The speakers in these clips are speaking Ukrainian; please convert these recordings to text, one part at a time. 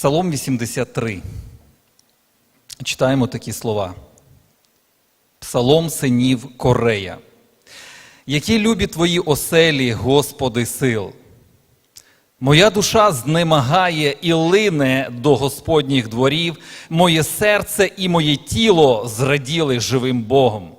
Псалом 83. Читаємо такі слова. Псалом синів Корея. Які любі твої оселі, Господи сил. Моя душа знемагає і лине до Господніх дворів, моє серце і моє тіло зраділи живим Богом.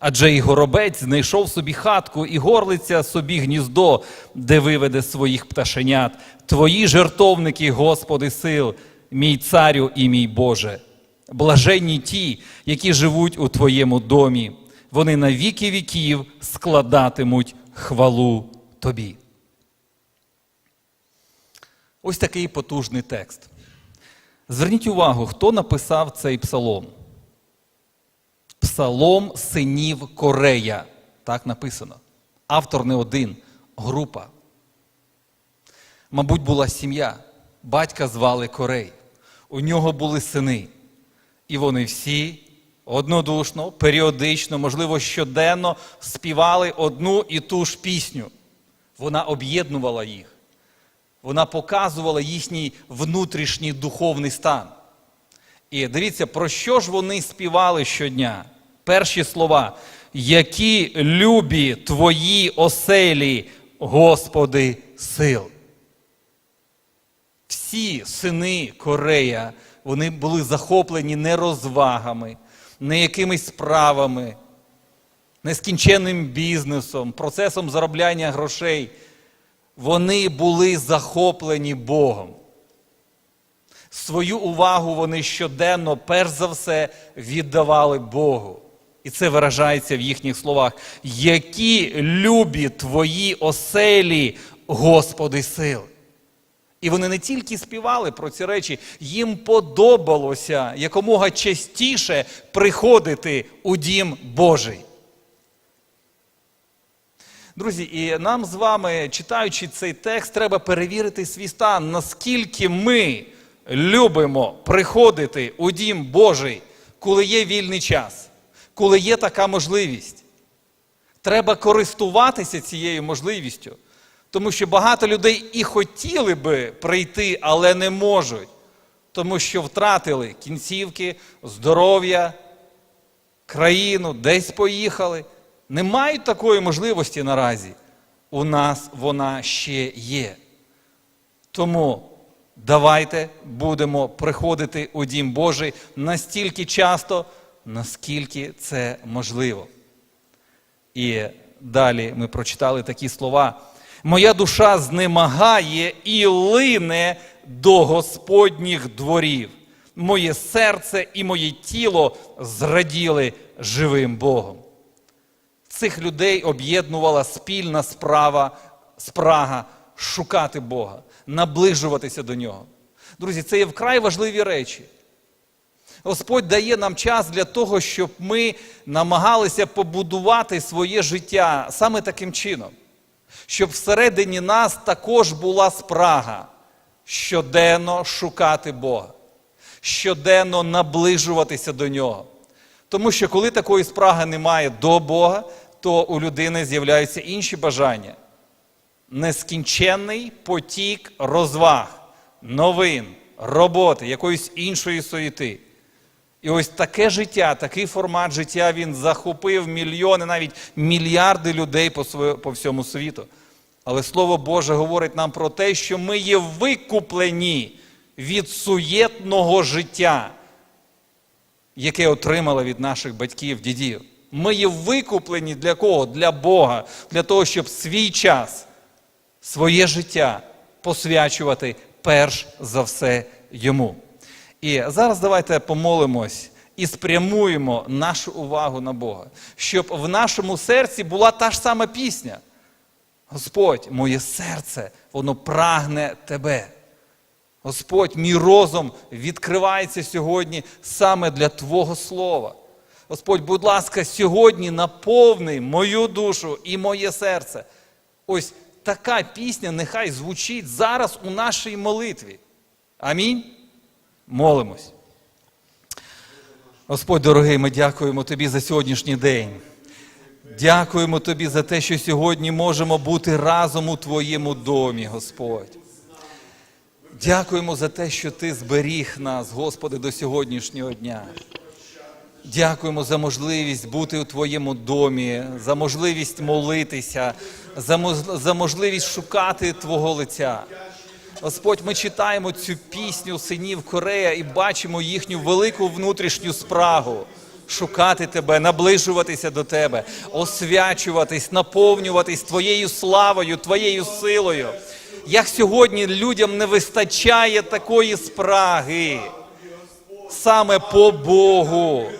Адже і горобець знайшов собі хатку, і горлиця собі гніздо, де виведе своїх пташенят. Твої жертовники, Господи сил, мій царю і мій Боже. Блаженні ті, які живуть у Твоєму домі, вони на віки віків складатимуть хвалу Тобі. Ось такий потужний текст. Зверніть увагу, хто написав цей псалом. Псалом синів Корея. Так написано. Автор не один, група. Мабуть, була сім'я. Батька звали Корей. У нього були сини. І вони всі однодушно, періодично, можливо, щоденно співали одну і ту ж пісню. Вона об'єднувала їх. Вона показувала їхній внутрішній духовний стан. І дивіться, про що ж вони співали щодня? Перші слова. Які любі твої оселі, Господи, сил. Всі сини Корея, вони були захоплені не розвагами, не якимись справами, нескінченним бізнесом, процесом заробляння грошей. Вони були захоплені Богом. Свою увагу вони щоденно, перш за все, віддавали Богу. І це виражається в їхніх словах. Які любі твої оселі, Господи сил. І вони не тільки співали про ці речі, їм подобалося якомога частіше приходити у дім Божий. Друзі, і нам з вами, читаючи цей текст, треба перевірити свій стан, наскільки ми любимо приходити у дім Божий, коли є вільний час, коли є така можливість. Треба користуватися цією можливістю, тому що багато людей і хотіли би прийти, але не можуть, тому що втратили кінцівки, здоров'я, країну, десь поїхали. Не мають такої можливості наразі. У нас вона ще є. Тому давайте будемо приходити у Дім Божий настільки часто, наскільки це можливо. І далі ми прочитали такі слова. Моя душа знемагає і лине до Господніх дворів. Моє серце і моє тіло зраділи живим Богом. Цих людей об'єднувала спільна справа, спрага шукати Бога, наближуватися до нього. Друзі, це є вкрай важливі речі. Господь дає нам час для того, щоб ми намагалися побудувати своє життя саме таким чином, щоб всередині нас також була спрага щоденно шукати Бога, щоденно наближуватися до нього. Тому що коли такої спраги немає до Бога, то у людини з'являються інші бажання. Нескінченний потік розваг, новин, роботи, якоїсь іншої суєти. І ось таке життя, такий формат життя він захопив мільйони, навіть мільярди людей по, своє, по всьому світу. Але Слово Боже говорить нам про те, що ми є викуплені від суєтного життя, яке отримали від наших батьків, дідів. Ми є викуплені для кого? Для Бога, для того, щоб свій час, своє життя посвячувати перш за все йому. І зараз давайте помолимось і спрямуємо нашу увагу на Бога, щоб в нашому серці була та ж сама пісня. Господь, моє серце, воно прагне тебе. Господь, мій розум відкривається сьогодні саме для Твого Слова. Господь, будь ласка, сьогодні наповни мою душу і моє серце. Ось така пісня нехай звучить зараз у нашій молитві. Амінь. Молимось. Господь дорогий, ми дякуємо Тобі за сьогоднішній день. Дякуємо Тобі за те, що сьогодні можемо бути разом у Твоєму домі, Господь. Дякуємо за те, що Ти зберіг нас, Господи, до сьогоднішнього дня. Дякуємо за можливість бути у Твоєму домі, за можливість молитися, за, можливість шукати Твого лиця. Господь, ми читаємо цю пісню синів Корея і бачимо їхню велику внутрішню спрагу шукати тебе, наближуватися до тебе, освячуватись, наповнюватись Твоєю славою, Твоєю силою. Як сьогодні людям не вистачає такої спраги саме по Богу,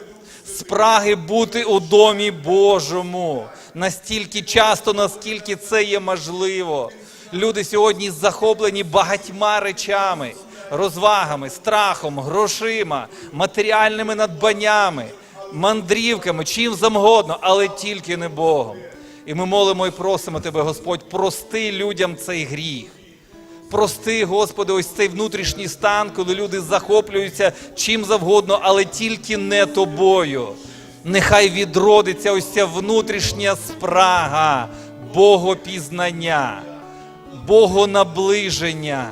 спраги бути у домі Божому настільки часто, наскільки це є можливо. Люди сьогодні захоплені багатьма речами, розвагами, страхом, грошима, матеріальними надбаннями, мандрівками, чим завгодно, але тільки не Богом. І ми молимо і просимо Тебе, Господь, прости людям цей гріх. Прости, Господи, ось цей внутрішній стан, коли люди захоплюються чим завгодно, але тільки не тобою. Нехай відродиться ось ця внутрішня спрага Богопізнання, Богонаближення,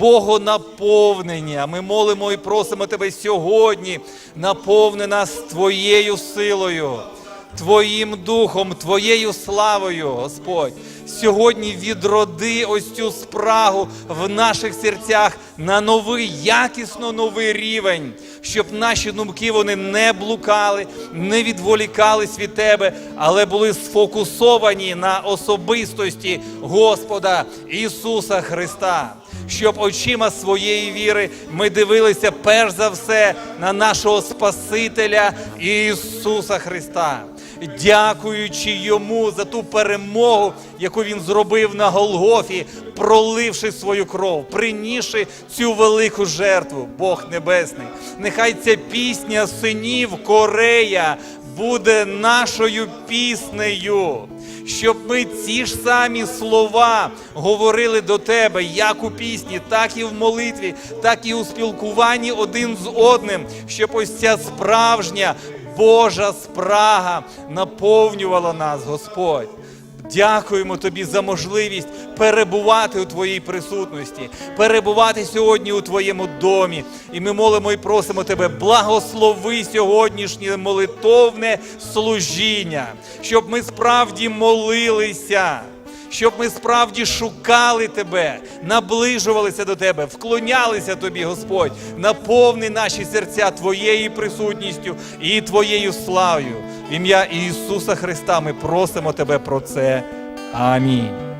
Богонаповнення. Ми молимо і просимо Тебе сьогодні, наповни нас Твоєю силою. Твоїм духом, Твоєю славою, Господь. Сьогодні відроди ось цю спрагу в наших серцях на новий, якісно новий рівень, щоб наші думки вони не блукали, не відволікались від Тебе, але були сфокусовані на особистості Господа Ісуса Христа. Щоб очима своєї віри ми дивилися перш за все на нашого Спасителя Ісуса Христа дякуючи йому за ту перемогу, яку він зробив на Голгофі, проливши свою кров, принісши цю велику жертву, Бог Небесний. Нехай ця пісня синів Корея буде нашою піснею. Щоб ми ці ж самі слова говорили до тебе, як у пісні, так і в молитві, так і у спілкуванні один з одним, щоб ось ця справжня Божа спрага наповнювала нас, Господь. Дякуємо тобі за можливість перебувати у твоїй присутності, перебувати сьогодні у твоєму домі. І ми молимо і просимо тебе, благослови сьогоднішнє молитовне служіння, щоб ми справді молилися щоб ми справді шукали тебе, наближувалися до тебе, вклонялися тобі, Господь, наповни наші серця Твоєю присутністю і Твоєю славою. В ім'я Ісуса Христа ми просимо Тебе про це. Амінь.